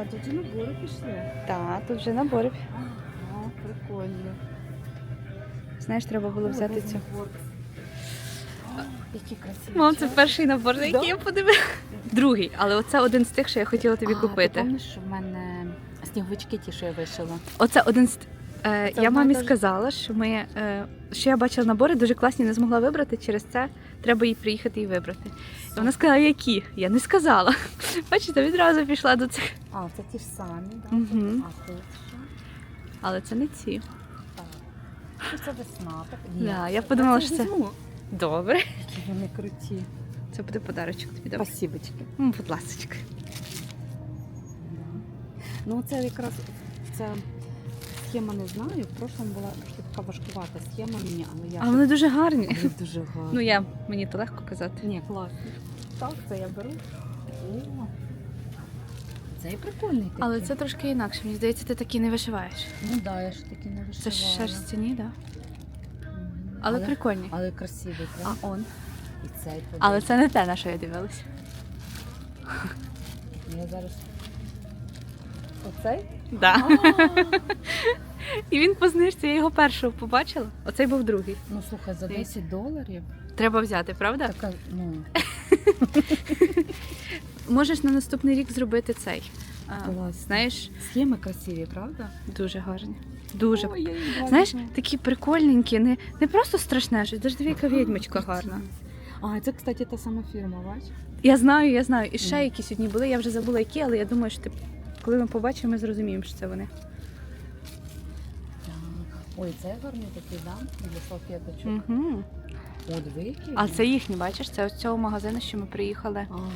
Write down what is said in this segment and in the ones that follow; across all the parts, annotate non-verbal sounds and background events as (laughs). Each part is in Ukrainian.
А, тут і набори пішли. Так, тут вже набори. Ага, прикольно. Знаєш, треба було взяти О, цю. набор. Які красиві. Мам, це перший набор, на який Да? я подивилася. Другий, але оце один з тих, що я хотіла тобі А, Ти купити. пам'ятаєш, що в мене сніговички ті, що я вишила? Оце один з. Е, я мамі і сказала, що ми е, що я бачила набори дуже класні, не змогла вибрати. Через це треба їй приїхати і вибрати. І вона сказала, які? Я не сказала. (laughs) Бачите, відразу пішла до цих. А, це ті ж самі, да? Мгм. А? Але це не ці. Так. Ну, це весна. Так? Да, я подумала, це що це- Добре. Які вони круті. Це буде подарочок тобі. Добре? Спасибочки. Будь ласочка. Ну, це якраз ця схема не знаю. В прошлому була трошки така важкувата схема мені, але я А вони дуже гарні. Вони дуже гарні. Ну я мені то легко казати. Ні, класні. Так, це я беру. О, цей прикольний такий. Але це трошки інакше. Мені здається, ти такі не вишиваєш. Ну так, да, я ж таки не Це вишивала. ж шерстяні, так? Да? Мгм. Але, прикольні. Але красивий, А правда? он. І цей Але це не те, на що я дивилась. Я зараз... Оцей? Да. І він по знижці, я його першого побачила. Оцей був другий. Ну, слухай, за 10 доларів Треба взяти, правда? така, ну, (laughs) Можеш на наступний рік зробити цей. А, знаєш, схеми красиві, правда? дуже гарні. Дуже. Ой, я Знаєш, такі прикольненькі, не, не просто страшне щось, даже яка відьмочка гарна. А, це, кстати, та сама фірма, бач? Я знаю, я знаю. І ще якісь одні були, я вже забула які, але я думаю, що ти, коли ми побачимо, ми зрозуміємо, що це вони. Ой, це гарний такий, да? Для салфеточок. Угу. О, диви, які. А вони. це їхні, бачиш, це з цього магазину, що ми приїхали. Ага.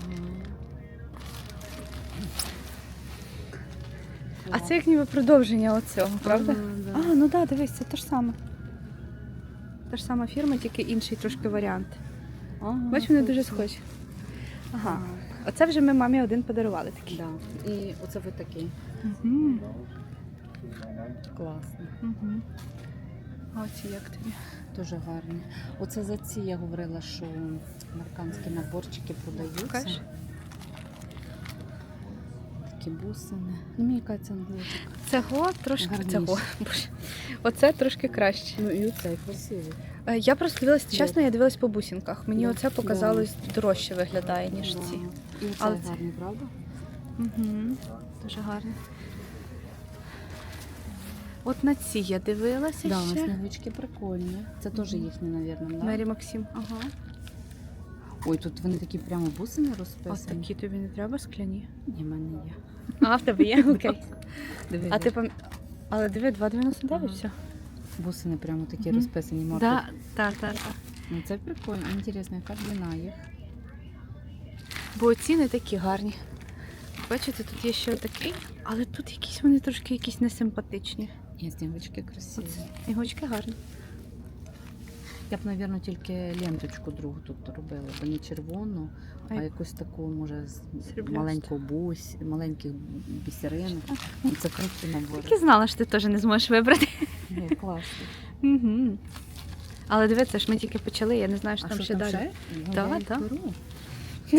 А це як ніби продовження оцього, правда? Ага, да. А, ну так, да, дивись, це те ж саме. Та ж сама фірма, тільки інший трошки варіант. Ага, Бач, вони дуже схожі. Ага. Оце вже ми мамі один подарували такий. Да. І оце ви такий. Угу. Класний. Угу. А оці як тобі? Дуже гарні. Оце за ці я говорила, що американські наборчики продаються. Покажеш? Такі бусини. Ну, мені англійська. Цього трошки цього. (laughs) Боже. Оце трошки краще. Ну і оцей красивий. Е, Я просто дивилась, чесно, я дивилась по бусинках. Мені оце показалось дорожче виглядає, ніж ці. І оцей Але це- гарний, правда? Угу. Дуже гарно. От на ці я дивилася Да, ще. сніговички прикольні. Це теж їхні, мабуть, да? Мері Максим. Ага. Ой, тут вони такі прямо бусини розписані. такі тобі не треба скляні. Ні, в мене є. А, в тебе є? (laughs) Окей. Диви, А ти пам... Але диви, 2,99 Ага. все. бусини прямо такі Мгм. розписані. Да, так, так, так. Ну, це прикольно. Інтересно, яка длина їх. Бо ціни такі гарні. Бачите, тут є ще такий, але тут якісь вони трошки якісь несимпатичні. І сніговички красиві. Оце. Ігочки гарні. Я б, мабуть, тільки ленточку другу тут робила, бо не червону, а А якусь таку, може, з маленьку бусь, маленьких бісеринок. Ну, Це круті набори. Так і знала, що ти теж не зможеш вибрати. Ні, класно. Угу. Але це ж ми тільки почали, я не знаю, що А там що ще там далі. ще? Ну, Да, я їх да. беру.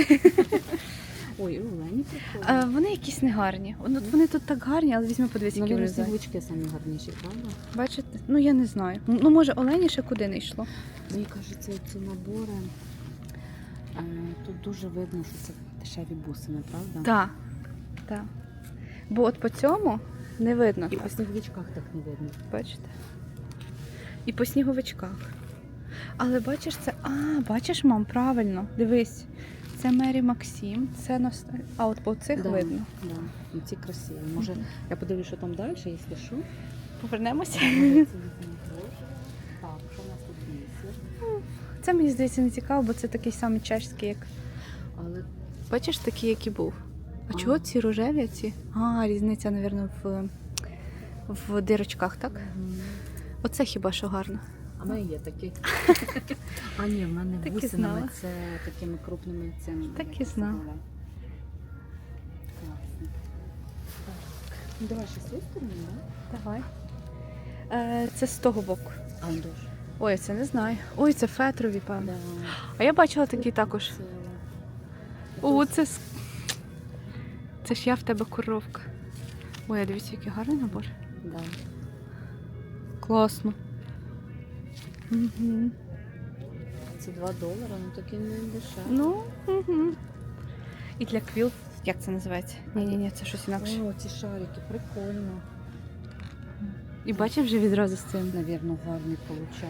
(laughs) Ой, у Лені А, вони якісь не гарні. Ну, вони тут так гарні, але візьми подивись, які Навірно, вони зайві. сніговички самі гарніші, правда? Бачите? Ну я не знаю. Ну, може, Олені ще куди не йшло. Мені кажеться, ці набори, е, тут дуже видно, що це дешеві бусини, правда? Так. Так. Бо от по цьому не видно. І так. по сніговичках так не видно. Бачите? І по сніговичках. Але бачиш це. А, бачиш, мам, правильно. Дивись. Це Мері Максим, це нас. А от по цих Да. видно. Да. Ну, ці красиві. Може, я подивлюсь, що там далі, якщо що. Повернемося. Так, що у нас тут бісер? Це мені здається не цікаво, бо це такий самий чешський, як. Але Бачиш, такий, який був. А А. чого ці рожеві? а Ці? А, різниця, мабуть, в, в дирочках, так? Мгм. Оце хіба що гарно. В мене є такі. (laughs) А ні, в мене Так бусинами це такими крупними цими. Так і знала. Класно. Так. Давай ще цієї сторони, да? Давай. Е, це з того боку. А, дуже. Ой, це не знаю. Ой, це фетрові, певно. Да. А я бачила такі також. Це- О, це. с- Це ж я в тебе коровка. Ой, а дивіться, який гарний набор. Да. Класно. Угу. Це 2 долари, ну такі не дешеві. Ну, угу. І для квіл. Як це називається? Ні, ні, ні, це щось інакше. О, ці шарики, прикольно. І бачив вже відразу з цим. Навірно, гарний виходить.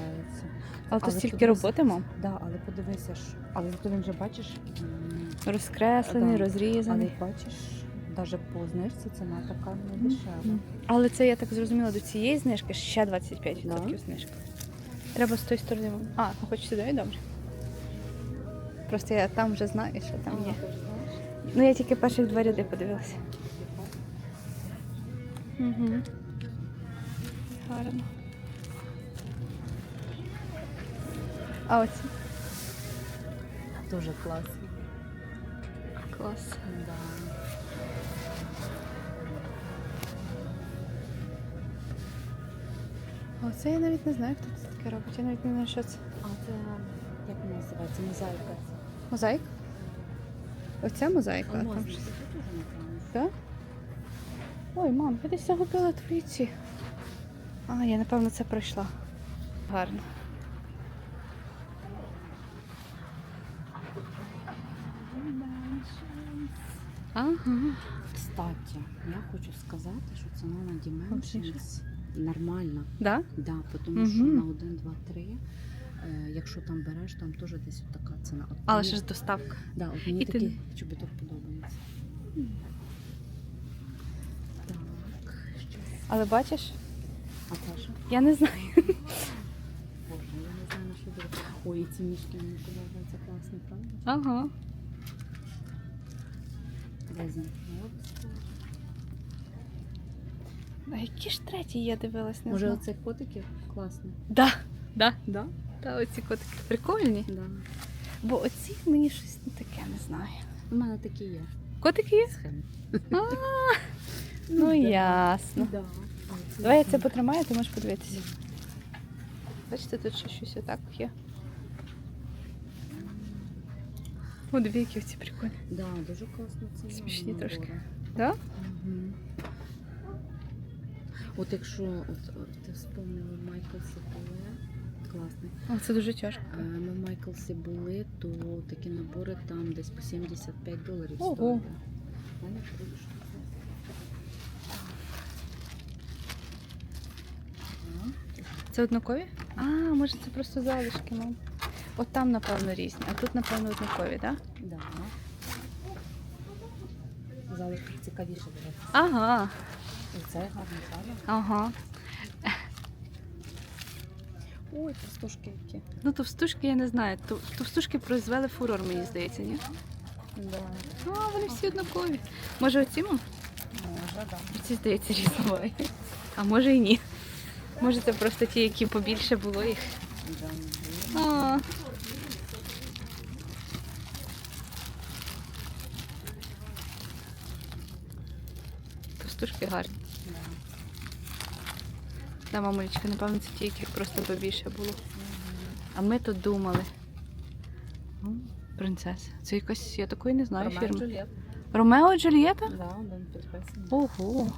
Але то стільки роботи, мам. Да, але подивися ж. Але зато він вже бачиш. м, Розкреслений, Да. розрізаний. Але бачиш, навіть по знижці ціна така не дешева. Але це я так зрозуміла, до цієї знижки ще 25% Да. знижка. Треба з тої сторони. А, ну хоч сюди добре. Просто я там вже знаю, що там є. Ну я тільки перших два ряди подивилася. Угу. Гарно. А оці? Дуже класно. Клас. Да. А Оце я навіть не знаю, хто це таке робить. Я навіть не знаю, що це. А це як вона називається? Мозаїка. Мозаїк? Оця мозаїка. а там щось. Так? Ой, мам, я десь загубила твої ці. А, я напевно це пройшла. Гарно. Ага. Кстати, я хочу сказати, що ціна на Dimensions нормальна. Да? Да, тому що на 1, 2, 3, е, якщо там береш, там теж десь от така ціна. От Але мені- ще ж доставка. да, от мені і ти- такий чобіток подобається. Так, що? Але бачиш, А що? я не знаю. Боже, я не знаю, на що буде. Ой, ці мішки мені подобаються класні, правда? Ага. Резинки. А які ж треті я дивилась, не Може, знаю. оцей котиків класний? Да, да. Да? Та оці котики прикольні. Да. Бо оці мені щось не таке не знаю. У мене такі є Котики є? схеми. А, (laughs) ну ясно. Да. Давай я це потримаю, ти можеш подивитися. Бачите, тут ще щось отак є. О, дві які ці прикольні. Да, дуже класно це. Смішні набори. трошки. Да? От якщо от, ти вспомнила Майклсі були, класний. О, це дуже тяжко. Ми в Майклсі були, то такі набори там десь по 75 доларів Ого. стоїли. Це однакові? А, може це просто залишки, мам. От там, напевно, різні, а тут, напевно, однакові, так? Да. Залишки цікавіше. Ага. Це гарно, правда? Ага. Ой, простушки які. Ну, товстушки я не знаю. Тов- Товстушки произвели фурор, мені здається, ні? Да. А, вони всі однакові. Може, оці мам? Може, да. Ці, здається, різнової. А може і ні. Може, це просто ті, які побільше було їх. Да. А. Товстушки гарні. Да. Мамулечка, напевно, це ті, яких просто побільше було. А ми тут думали. Принцеса. Це якась, я такої не знаю Ромео фірми. Джульєт. Ромео і Джульєта? Да, один підписаний. Ого.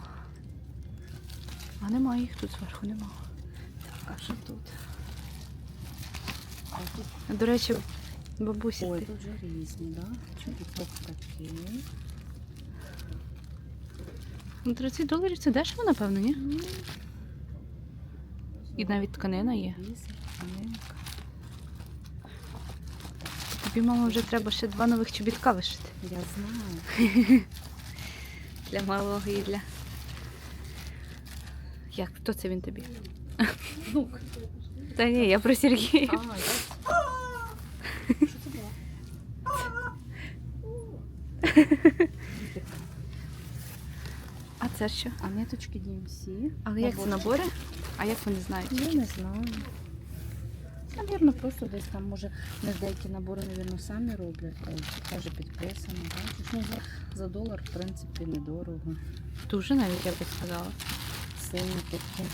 А немає їх тут зверху, нема. Так, а що тут? А тут До речі, бабусі. Ой, ти- тут же різні, да? Чобіток такий. Ну, 30 доларів це дешево, напевно, ні? І навіть тканина є. Тобі, мама, вже треба ще два нових чобітка вишити. Я знаю. (laughs) Для малого і для. Як? Хто це він тобі? Внук. Та ні, я про Сергія. Що це було? А це що? А ниточки DMC. Але як це набори? А як вони знають? Я не знаю. Навірно, просто десь там, може, не деякі набори, навірно, самі роблять. Каже, підписано. Бачиш, ну, за, за долар, в принципі, недорого. Дуже навіть я би сказала. Сині такі.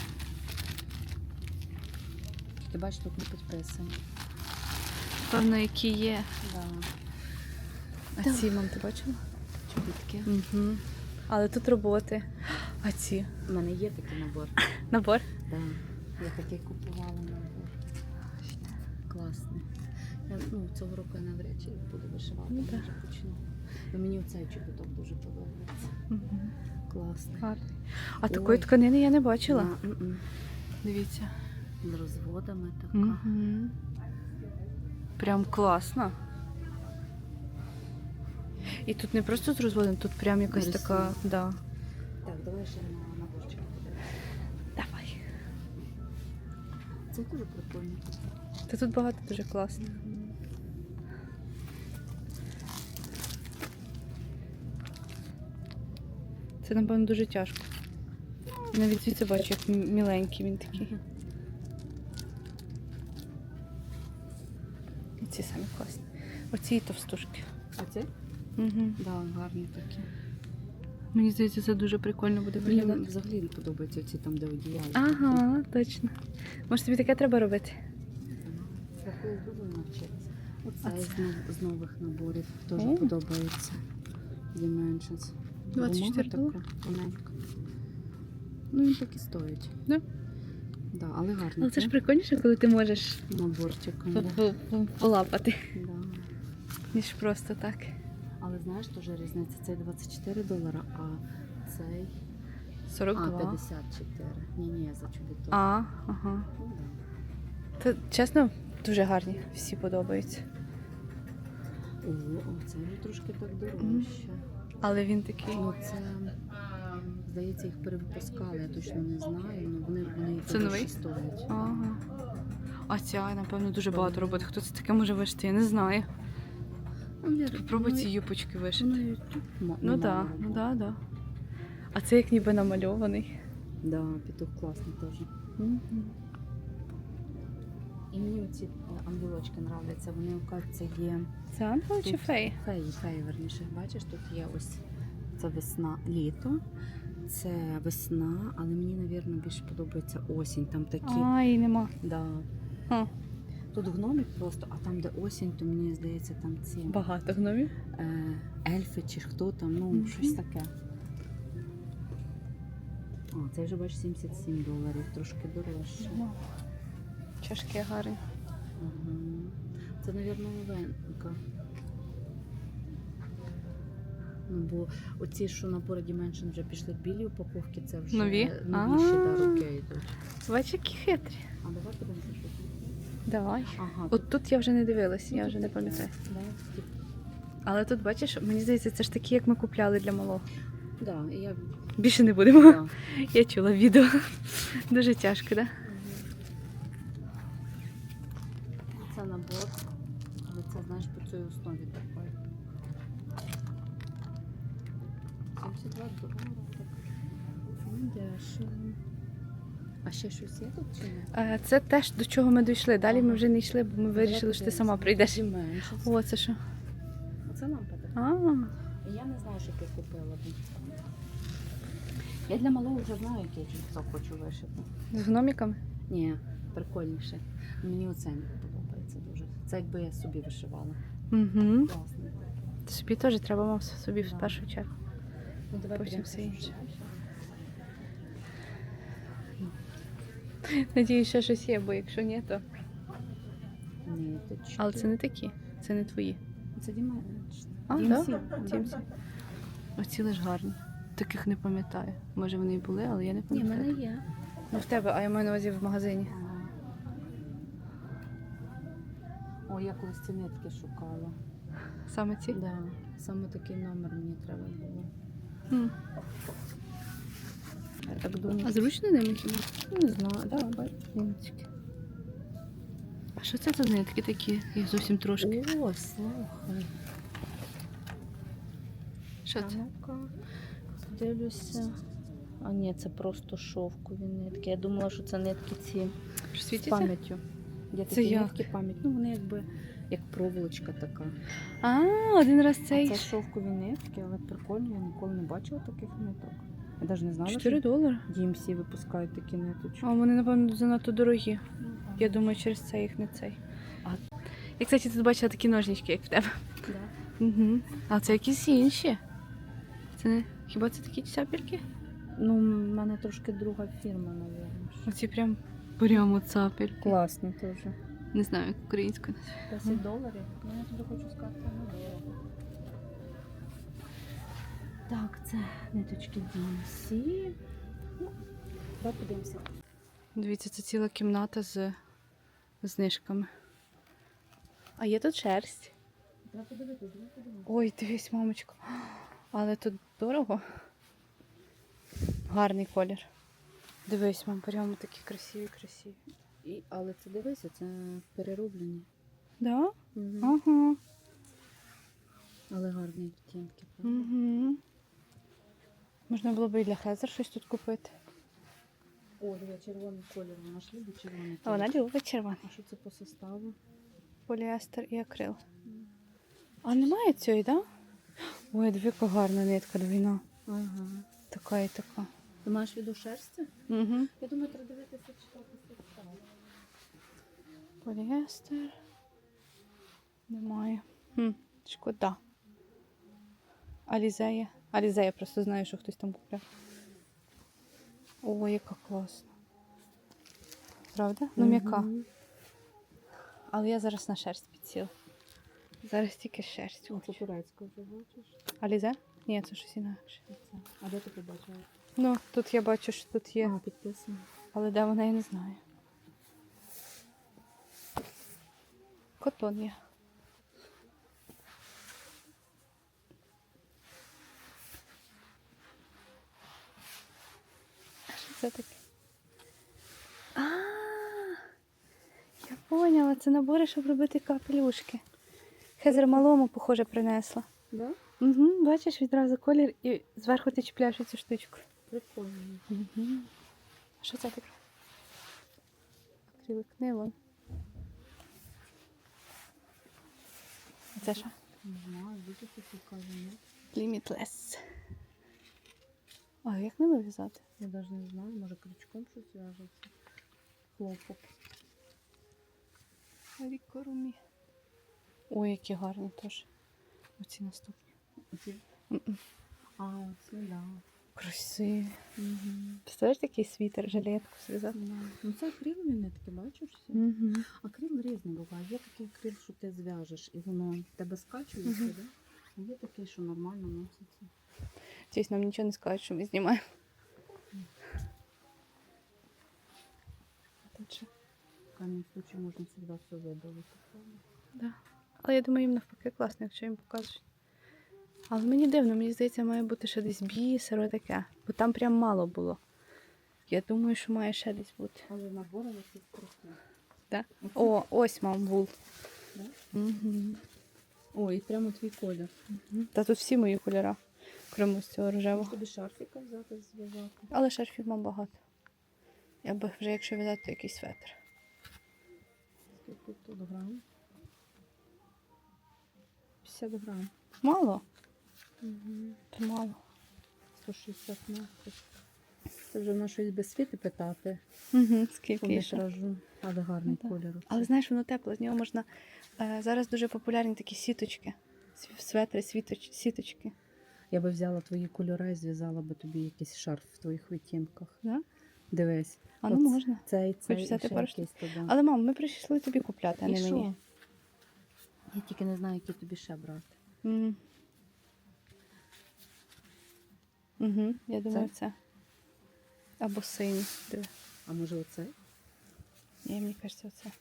Ти бачиш, тут не підписано. Певно, які є. Да. А ці мам, ти бачила? чобітки. Угу. Але тут роботи. А ці? У мене є такий набор. Набор? Да. Я такий купувала набор. Класний. Я, ну, цього року я навряд чи буду вишивати, Ну, так. почну. Ну, мені оцей чобіток дуже подобається. Угу. Класний. Гарний. А Ой. такої тканини я не бачила. Да. Дивіться. З розводами така. Угу. Прям класно. І тут не просто з розводом, тут прям якась Нарисовано. така. Да. Так, давай ще на Це дуже прикольно. Та тут багато дуже класно. Це, напевно, дуже тяжко. Навіть звідси бачу, як міленький він такий. І ці самі класні. Оці і товстушки. Оце? Угу. Да, гарні такі. Мені здається, це дуже прикольно буде Мені взагалі не подобаються ці там, де одіяло. Ага, точно. Може тобі таке треба робити? Такою буду навчитися. Оце це? з, нов- з нових наборів теж О. подобається. Dimensions. 24 Гумова. Ну, він так і стоїть. Да? Да, але гарний. Але це ж прикольніше, коли ти можеш наборчиком. Полапати, Да. ніж просто так. Але знаєш, теж різниця. Цей 24 долара, а цей 42. а, 54. Ні, ні, я за чобіток. А, ага. Ну, да. Чесно, дуже гарні. Всі подобаються. О, о, це вже трошки так дорожче. Але він такий. Ну, це, здається, їх перевипускали, я точно не знаю, але вони, вони і Це новий? стоять. Ага. А ця, напевно, дуже багато роботи. Хто це таке може вишити? Я не знаю. Ну, Попробуй ну, ці юпочки вишити. Ну, і Ну так, немало. ну да, да. А це як ніби намальований. Да, петух класний теж. І мені ці ангелочки нравляться. Вони, оказується, є Це ангел чи фей? феї, феї, верніше. Бачиш, тут є ось це весна, літо. Це весна, але мені, мабуть, більше подобається осінь. Там такі. Ай, нема. Да. А. Тут гномик просто, а там, де осінь, то мені здається, там ці Багато гномів. е, ельфи чи хто там, ну, Мгм. щось таке. О, це вже бачиш 77 доларів, трошки дорожче. Чашки гарні. Угу. Це, мабуть, новинка. Ну, бо оці, що на породі менше вже пішли білі упаковки, це вже Нові? новіші да, роки йдуть. Бач, які хитрі. А давай подивимося, що. Давай. Ага, От тут я вже не дивилась, я вже не пам'ятаю. Да, Але тут, бачиш, мені здається, це ж такі, як ми купляли для малого. да, і я Більше не будемо. да. (laughs) Я чула відео. (laughs) Дуже тяжко, так? Це набор, але це знаєш по цій основі такої. 72 долари. так. Ну, дешево. А ще щось є тут чи? Да? Це теж до чого ми дійшли. Далі ми вже не йшли, бо ми вирішили, що ти сама прийдеш. Менше. О, це що? Оце лампада. А, Я не знаю, що я купила б. Я для малого вже знаю, який джинсок хочу вишити. з гноміками. Ні, прикольніше. Мені оце не подобається дуже. Це якби я собі вишивала. Угу. Класно. Собі теж треба мав собі в Да. першу чергу. Ну, давай Потім все інше. щось. Надіюсь, ще щось є, бо якщо ні, то. Ні, то Ниточки. Але це не такі, це не твої. Це Діма. А, да? DMC. Оці лиш гарні. Таких не пам'ятаю. Може вони і були, але я не Ні, в пам'ятаю. мене є. Ну в тебе, а я маю на увазі в магазині. О, я колись ці нитки шукала. Саме ці? Да. Саме такий номер мені треба було. М. Я так думаю. А зручно ними хіба? Не знаю, да, бачиш. А що це за нитки такі? Їх зовсім трошки. О, слухай. Що це? Дивлюся. А ні, це просто шовкові нитки. Я думала, що це нитки ці з пам'яттю. Є Це такі як? нитки пам'ять. Ну, вони якби як проволочка така. А, один раз А цей. це шовкові нитки, але прикольно, я ніколи не бачила таких ниток. Я навіть не знала, 4 що долари. DMC випускають такі ниточки. А вони, напевно, занадто дорогі. Я думаю, через це їх не цей. А- Я, кстати, тут бачила такі ножнички, як в тебе. Да. Угу. А це якісь інші. Це не хіба це такі цапельки? Ну, в мене трошки друга фірма, мабуть. Оці прям прямо цапельки. Класно теж. Не знаю, як українською. 10 доларів. Ну, я тобі хочу сказати, не дорого. Так, це ниточки DMC. Ну, давай подивимося. Дивіться, це ціла кімната з знижками. А є тут шерсть. Треба подивитися, давай подивимося. Ой, дивись, мамочка. Але тут дорого. Гарний колір. Дивись, мам, прямо такі красиві, красиві. І, але це дивися, це перероблені. Да? Угу. Ага. Але гарні відтінки. правда? Угу. Можна було б і для Хезер щось тут купити. О, диви, червоний колір. Вона ж любить червоний А вона колір. любить червоний. А що це по составу? Поліестер і акрил. А немає цієї, так? Да? Ой, двіка гарна нитка двійна. Ага. Така і така. Ти маєш від шерсті? Угу. Я думаю, треба дивитися, читати состав. Поліестер. Немає. Хм, шкода. Алізея. Алізея, просто знаю, що хтось там купляв. О, яка класна. Правда? Ну, м'яка. Але я зараз на шерсть підсіла. Зараз тільки шерсть. О, це турецька вже бачиш? Алізе? Ні, це щось інакше. Це. А де ти побачила? Ну, тут я бачу, що тут є, А, підписано. але де вона я не знаю. Котон є. А таке? А, я поняла, це набори, щоб робити капелюшки. Хезер малому, похоже, принесла. Да? Угу, бачиш відразу колір і зверху ти чіпляєш цю штучку. Прикольно. Угу. А що це таке? Акрилик нейлон. Це що? Не знаю, цікаво, ні? Limitless. А як не вив'язати? Я навіть не знаю, може крючком щось в'яжеться. Хлопок. Рікорумі. Ой, які гарні теж. Оці наступні. Оці-. А, це да. Красиві. Угу. Представляєш такий світер, жилетку зв'язати? Ну це акрилові нитки, бачиш? всі? Угу. Акрил різний буває. Є такий акрил, що ти зв'яжеш і воно тебе скачується, Мгм. да? а є такий, що нормально носиться. Здесь нам нічого не скажуть, що ми знімаємо. В крайньому случае можна завжди все видалити. Да. Але я думаю, їм навпаки класно, якщо їм покажуть. Але мені дивно, мені здається, має бути ще десь бісер, таке. Бо там прям мало було. Я думаю, що має ще десь бути. Але набори якісь. Да? Оце- О, ось мам вул. Да? Угу. О, і прямо твій колір. Та тут всі мої кольори, крім ось цього рожевого. тобі шарфіка взяти, зв'язати. Але шарфів мам багато. Я би вже, якщо взяти, то якийсь светр. Скільки тут грам? 50 грам. Мало? Угу. То мало. 160 метрів. Це вже на щось без світи питати. Угу, скільки ще. Але гарний Ну, колір. Але знаєш, воно тепло, з нього можна. Е, зараз дуже популярні такі сіточки. Светри, світоч, сіточки. Я би взяла твої кольори і зв'язала би тобі якийсь шарф в твоїх відтінках. Да? Дивись. А ну можна. Цей, цей і взяти ще пару штук? якийсь туди. Але мам, ми прийшли тобі купляти, а І не що? мені. Я тільки не знаю, які тобі ще брати. Угу. Угу, я думаю, це. Або синій. Диви. А може оцей? Ні, мені кажеться, оце.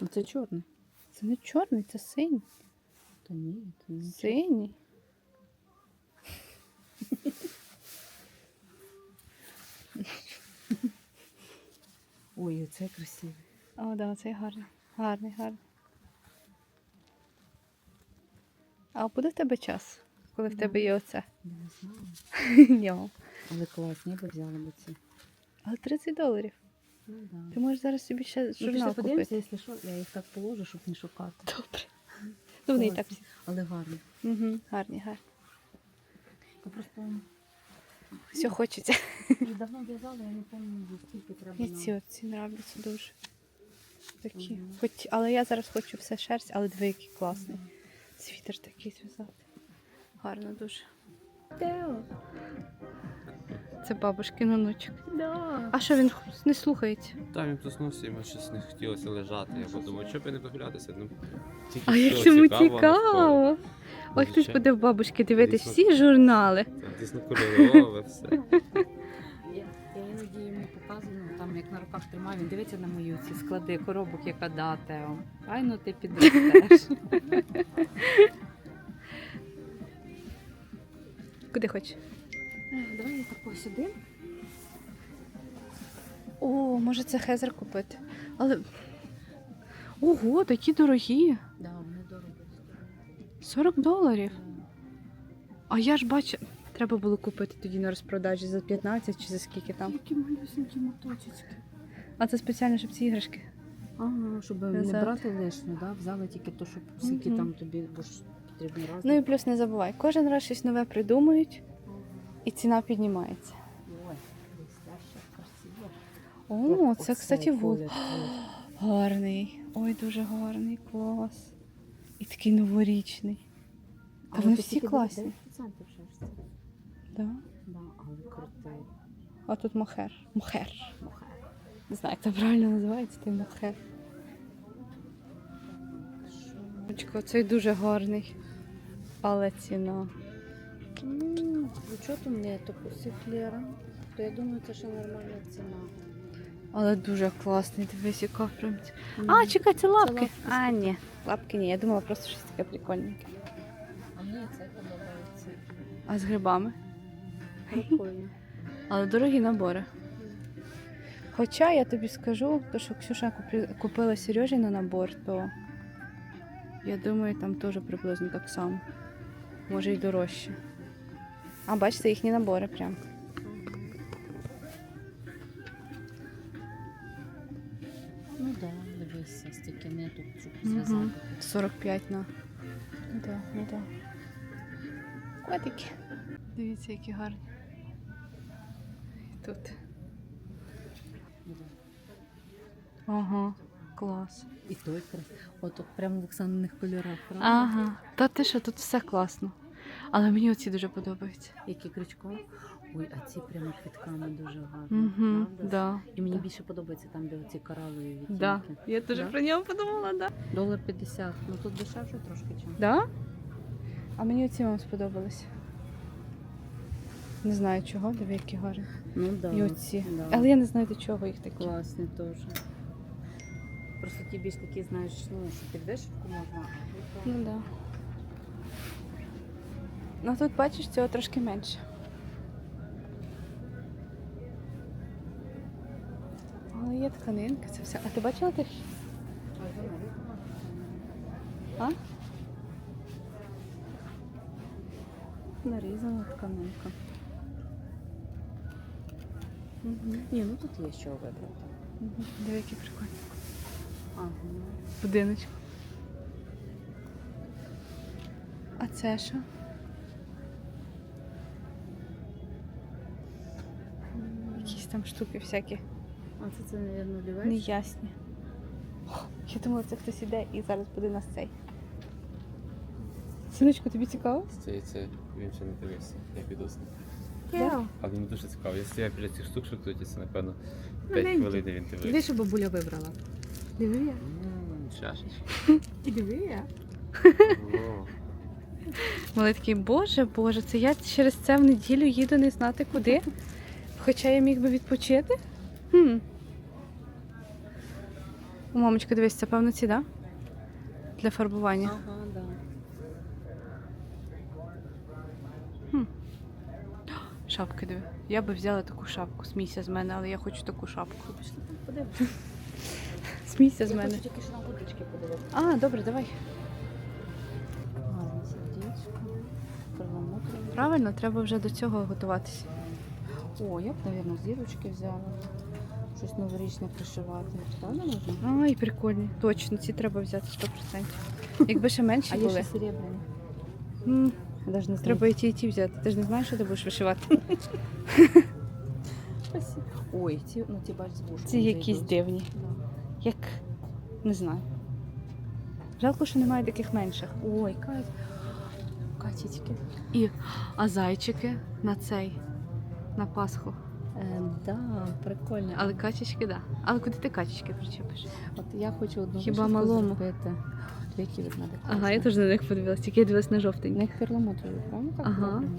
Ну це чорний. Це не чорний, це синій. Та ні, це не чорний. Синій. Ой, оцей красивий. О, да, цей гарний. Гарний, гарний. А буде в тебе час, коли в тебе є оце? Я не знаю. (laughs) Ні. Але класні, би взяла б ці. Але 30 доларів. Ну, да. Ти можеш зараз собі ще Ну, журнал пішли купити. подивимося, якщо що, я їх так положу, щоб не шукати. Добре. Ну, вони і так Класні. Але гарні. всі. Угу, гарні, гарні. Просто Все хочеться. давно в'язала, я не пам'ятаю, скільки треба. І ці оці нравляться дуже. Такі. Хоч, але я зараз хочу все шерсть, але диви, який класний. Світер такий зв'язати. Гарно дуже. Тео. Це бабушкин онучок. Да. А що він не слухається? Та він проснувся, йому щось не хотілося лежати. Я подумав, що б і не прогулятися. Ну, тільки А що як йому навколо. цікаво. Ой, хтось буде в бабушки дивитись всі журнали. Дійсно кольорове все. Я, я іноді йому показую, ну, там як на руках тримаю, він дивиться на мої ці склади коробок, яка да, Тео. Ай, ну ти підростеш. (laughs) Куди хочеш? Давай я так посидим. О, може це хезер купити. Але. Ого, такі дорогі. Да. 40 доларів. А я ж бачу. Треба було купити тоді на розпродажі за 15 чи за скільки там. Які малюсенькі моточечки. А це спеціально, щоб ці іграшки. Ага, щоб не Назад. брати лишнє, да? взяли тільки то, щоб скільки Мгм. там тобі бо ж потрібно раз. Ну і плюс не забувай, кожен раз щось нове придумують і ціна піднімається. Ой, блестяще, красиво. О, це, оцей кстати, вул. колір. (gasps) Гарний. Ой, дуже гарний, клас. І такий новорічний. Та Але вони всі класні. 9% в шерсті. Да. Да, але крутий. А тут мохер. Мохер. Мохер. Не знаю, як це правильно називається, той мохер. Очко, цей дуже гарний. Але ціна. Ну, чого то мені таку сифлера? То я думаю, це ще нормальна ціна. Але дуже класний, дивись, яка прям. А, чекай, це лапки. лапки а, ні, лапки ні. Я думала просто щось таке прикольненьке. А мені це подобається. А з грибами. Прикольно. (laughs) Але дорогі набори. Хоча я тобі скажу, то що Ксюша купила Сережі на набор, то я думаю, там теж приблизно так само. Може й дорожче. А бачите, їхні набори прям. Дивися, стільки ниток, щоб зв'язати. 45 на. Ну так, ну так. Котики. Дивіться, які гарні. І тут. Ага, клас. І той крас. От, от прямо в Оксаниних кольорах, правда? Ага. Та ти що, тут все класно. Але мені оці дуже подобаються. Які крючком. Ой, а ці прямо квітками дуже гарні. Угу, правда? да. І мені більше подобається там, де оці коралові відтінки. Да. Я теж Да? про нього подумала, да. Долар 50. Ну тут дешевше трошки чим. Да? А мені оці вам сподобались. Не знаю чого, диви, які гарні. Ну да. І оці. Да. Але я не знаю до чого їх такі. Класні теж. Просто ті більш такі, знаєш, ну, що під вишивку можна. а тут, Ну да. Ну тут бачиш, цього трошки менше. Але є тканинка, це все. А ти бачила тих? а? Нарізана тканинка. Угу. Ні, ну тут є що вибрати. Угу. Диви, які прикольні. Ага. Будиночку. А це що? Якісь там штуки всякі А це, це, мабуть, олівець? неясні. О, Я думала, це хтось іде і зараз буде нас цей. Синочку, тобі цікаво? Це, це він ще не дивився, я піду з ним. Да. А він дуже цікавий. Я стояв біля цих штук, це, напевно, Ну, 5 маленький. хвилин він дивився. Диви, що бабуля вибрала. Диви я. М, Чашечка. (laughs) Диви я. О, Вони такі, боже, боже, це я через це в неділю їду не знати куди. (laughs) Хоча я міг би відпочити. Хм. Мамочка, дивись, це певно ці, да? Для фарбування. Ага, да. (gasps) Шапки диви. Я би взяла таку шапку. Смійся з мене, але я хочу таку шапку. Пішли там подивимося. (laughs) Смійся з мене. тільки що на водички подивитися. А, добре, давай. Гарне сердечко. Перламутрове. Правильно, треба вже до цього готуватися. О, я б, мабуть, зірочки взяла. Щось новорічне пришивати. Правда можна? Ай, прикольні. Точно, ці треба взяти 100%. Якби ще менші А є ще серебряні. М, навіть не. Треба і ті, і ті взяти. Ти ж не знаєш, що ти будеш вишивати. Спасибо. Ой, ці, ну ці бач з вушком Ці якісь зайдуть. дивні. Як не знаю. Жалко, що немає таких менших. Ой, Кать. качечки. І а зайчики на цей, на Пасху. Е, да, прикольно. Але качечки, да. Але куди ти качечки причепиш? От я хочу одну Хіба вишивку малому? зробити. Дві від мене. Ага, я теж на них подивилась, тільки я дивилась на У жовтенький. них перламутрові, правильно? Так Ага. зроблено?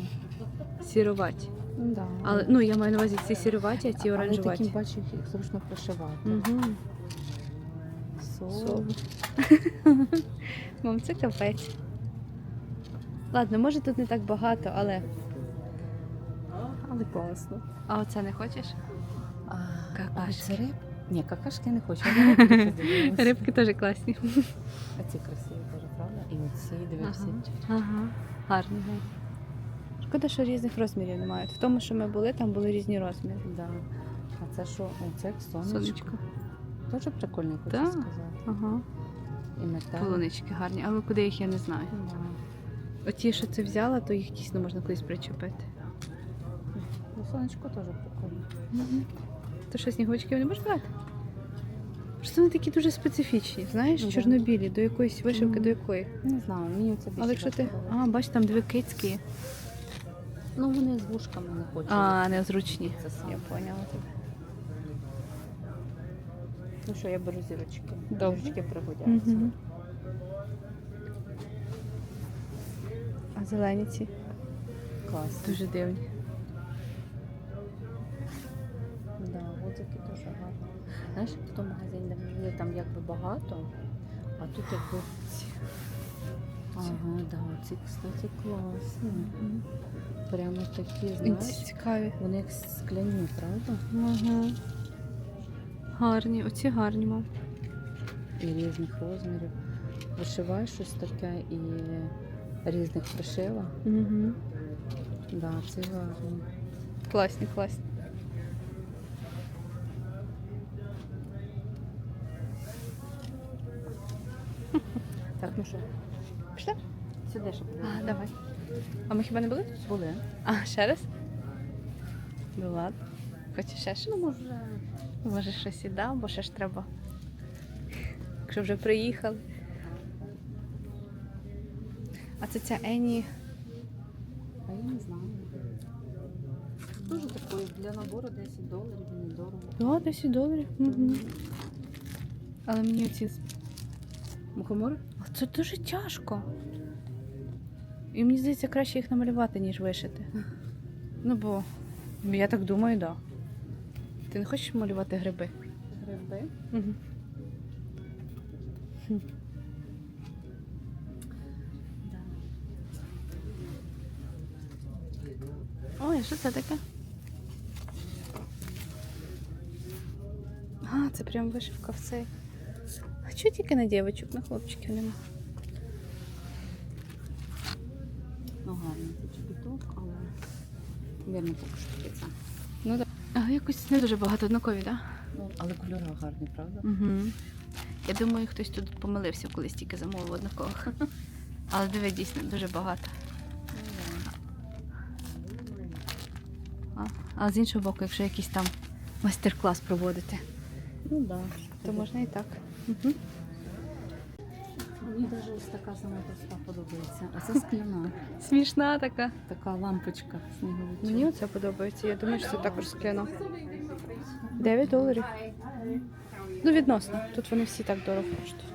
Сіруваті. Да. Але ну я маю на увазі ці сіруваті, а ті Але таким оранжеваті. бачу, їх зручно пришивати. Угу. Сови. (laughs) Мам, це капець. Ладно, може тут не так багато, але. Але класно. А оце не хочеш? А, Какашки. а це риб? Ні, какашки не хочу. (laughs) рибки теж класні. А ці красиві теж, правда? І оці, дивився. Ага. Ага. Гарні, гарні. Шкода, що різних розмірів немає. В тому, що ми були, там були різні розміри. Да. А це що? О, це як сонечко. Сонечко. Теж прикольно, хочу Да. сказати. Ага. І. Полунички гарні, але куди їх я не знаю. Да. Оті, що ти взяла, то їх дійсно можна кудись причепити. Сонечко теж прикольно. То що снігочки не можеш брати? Просто вони такі дуже специфічні, знаєш, Да. чорнобілі, до якоїсь вишивки, Мгм. до якої. Не знаю, мені це більше. Але якщо ти. А, бач, там дві кицькі. Ну, вони з вушками не хочуть. А, незручні. Це саме. Я поняла тебе. Ну що, я беру зірочки. Зірочки пригодяться. Угу. А зелені ці Клас. дуже дивні. Отакі дуже гарні. Знаєш, в тому магазині, де ми там якби багато, а тут якби. Ага, да, ці, кстати, класні. Прямо такі, знаєш, ці цікаві. вони як скляні, правда? Угу. Гарні, оці гарні, мам. І різних розмірів. Вишиваєш щось таке і різних пришивок. Угу. Да, це гарно. Класні, класні. Ще А, давай. А ми хіба не були? Були. А, ще раз? Ну ладно. Хочеш ще щось? Ну, може, Може, щось і дав, бо ще ж треба. Якщо вже приїхали. А це ця Ені. а я не знаю. Дуже такої для набору 10 доларів, недорого. Да, 10 доларів. Угу. Але мені ці. Мухомори? А Це дуже тяжко. І мені здається, краще їх намалювати, ніж вишити. Ну бо я так думаю, так. Да. Ти не хочеш малювати гриби? Гриби. Угу. Да. Ой, що це таке? А, це прям вишивка в цей. А чого тільки на дівчинок, на хлопчиків нема? Ну, гарний це чобіток, але, поки що таки це. Ну так. А якось не дуже багато однакові, так? Ну, але кольори гарні, правда? Угу. Я думаю, хтось тут помилився, коли стільки замовив однакових. (laughs) Але диви, дійсно, дуже багато. А, а з іншого боку, якщо якийсь там майстер-клас проводити, Ну, да. то можна і так. Угу. Мені навіть ось така сама проста подобається. А це скляна. (laughs) Смішна така. Така лампочка сніговичка. Мені оце подобається. Я думаю, що це також скляно. 9 доларів. Ну, відносно. Тут вони всі так дорого коштують.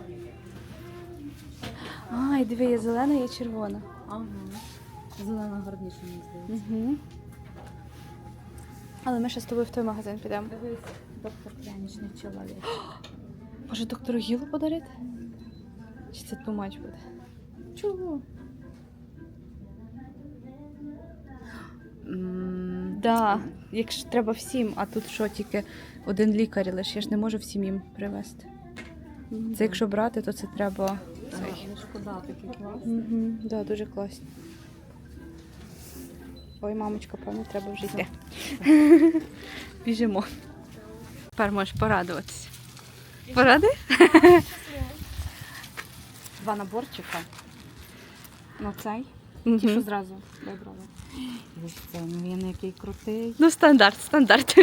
А, і диви, є зелена, є червона. Ага. Зелена гарніше, мені здається. Угу. Але ми ще з тобою в той магазин підемо. Дивись, доктор пряничний чоловік. (gasps) Може доктору Гілу подарити? Чи це тумач буде? Чого? Да, якщо треба всім, а тут що тільки один лікар лише, я ж не можу всім їм привезти. ну, Це якщо брати, то це треба. Цей. Але шкода, такий клас. Угу, да, дуже класно. Ой, мамочка, певно, треба вже йти. Біжимо. Тепер можеш порадуватися. Поради? (laughs) Два наборчика. Ну цей. Мгм. Ті, що зразу вибрали. Ось це, ну він який крутий. Ну, стандарт, стандарт.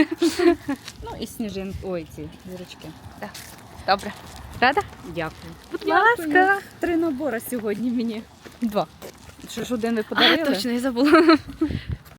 Ну і сніжин. Ой, ці зірочки. Добре. Рада? Дякую. Будь ласка. Три набори сьогодні мені. Два. Що ж один ви подарили? А, точно, я забула.